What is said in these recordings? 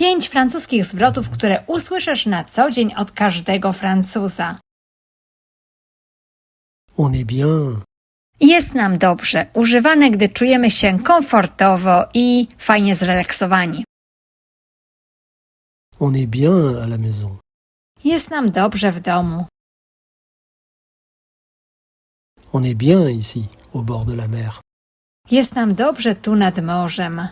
Pięć francuskich zwrotów, które usłyszysz na co dzień od każdego Francuza. On est bien. Jest nam dobrze, używane, gdy czujemy się komfortowo i fajnie zrelaksowani. On est bien à la maison. Jest nam dobrze w domu. On est bien ici, au bord de la mer. Jest nam dobrze tu nad morzem.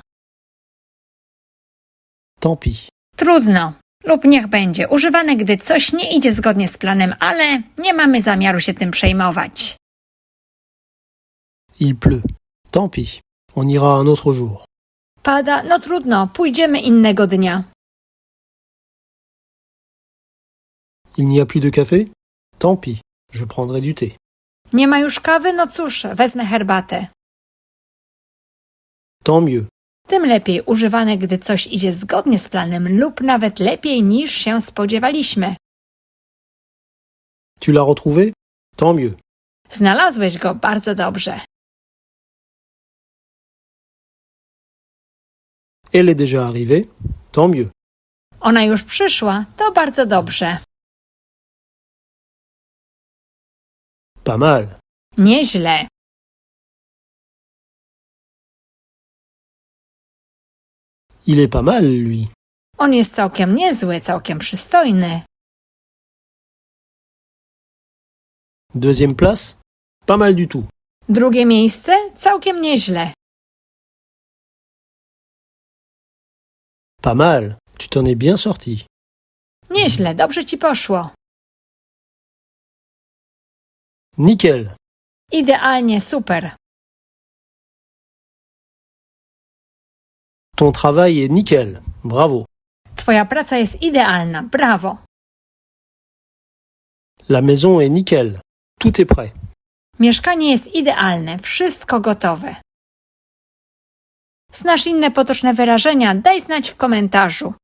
Pis. Trudno lub niech będzie używane, gdy coś nie idzie zgodnie z planem, ale nie mamy zamiaru się tym przejmować. Il pleut. Tant pis. On ira un autre jour. Pada, no trudno, pójdziemy innego dnia. Il n'y a plus de café Tant pis. Je prendrai du thé. Nie ma już kawy? No cóż, wezmę herbatę. Tant mieux. Tym lepiej używane, gdy coś idzie zgodnie z planem lub nawet lepiej niż się spodziewaliśmy. Tu l'as retrouvé Tant mieux. Znalazłeś go bardzo dobrze. Elle est déjà arrivée Tant mieux. Ona już przyszła, to bardzo dobrze. Pas mal. Nieźle. Il est pas mal, lui. On jest całkiem niezły, całkiem przystojny. Deuxième place Pas mal du tout. Drugie miejsce? Całkiem nieźle. Pas mal. Tu t'en es bien sorti. Nieźle, dobrze ci poszło. Nickel. Idealnie, super. Ton travail est nickel. Bravo. Twoja praca jest idealna, brawo. La maison est nickel. Tout est prêt. Mieszkanie jest idealne, wszystko gotowe. Znasz inne potoczne wyrażenia? Daj znać w komentarzu.